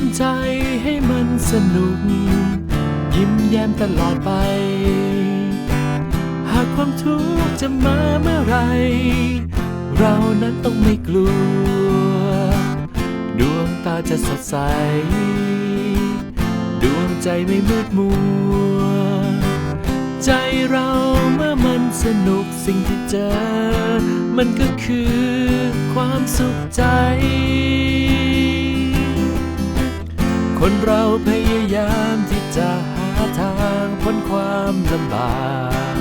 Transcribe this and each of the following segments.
ำใจให้มันสนุก ยิ้มแย้มตลอดไป หากความทุกข์จะมาเมื่อไร เรานั้นต้องไม่กลัว ดวงตาจะสดใส ดวงใจไม่มืดมัว ใจเราเมื่อมันสนุกสิ่งที่เจอ มันก็คือความสุขใจ คนเราพยายามที่จะหาทางพ้นความลำบาก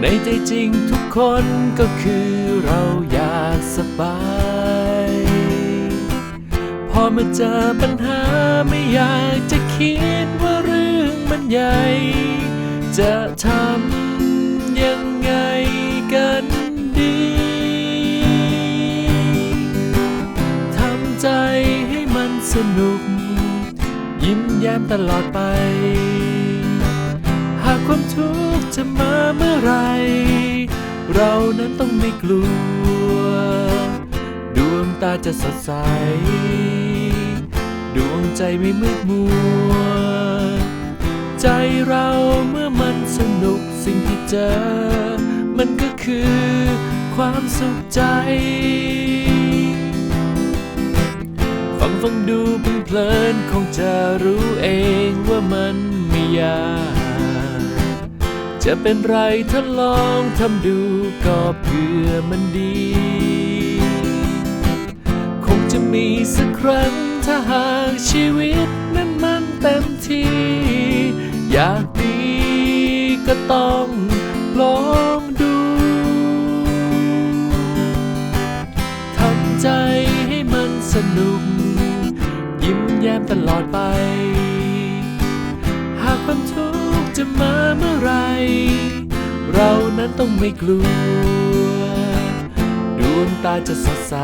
ในใจจริงทุกคนก็คือเราอยากสบาย พอมาเจอปัญหาไม่อยากจะคิดว่าเรื่องมันใหญ่ จะทำยังไงกันดีทำใจให้มันสนุก แย้มตลอดไป หากความทุกข์จะมาเมื่อไร เรานั้นต้องไม่กลัว ดวงตาจะสดใส ดวงใจไม่มืดมัว ใจเราเมื่อมันสนุกสิ่งที่เจอ มันก็คือความสุขใจ ฟังฟังดูเพลินคงจะรู้เองว่ามันไม่ยากจะเป็นไรถ้าลองทำดูก็เพื่อมันดี คงจะมีสักครั้งถ้าหากชีวิตนั้นมันเต็มที่ อยากดีก็ต้องลองดูทำใจให้มันสนุก ยิ้มแย้มตลอดไป หากความทุกข์จะมาเมื่อไร เรานั้นต้องไม่กลัว ดวงตาจะสดใส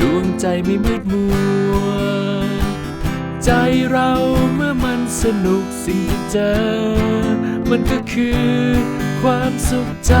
ดวงใจไม่มืดมัว ใจเราเมื่อมันสนุกสิ่งที่เจอ มันก็คือความสุขใจ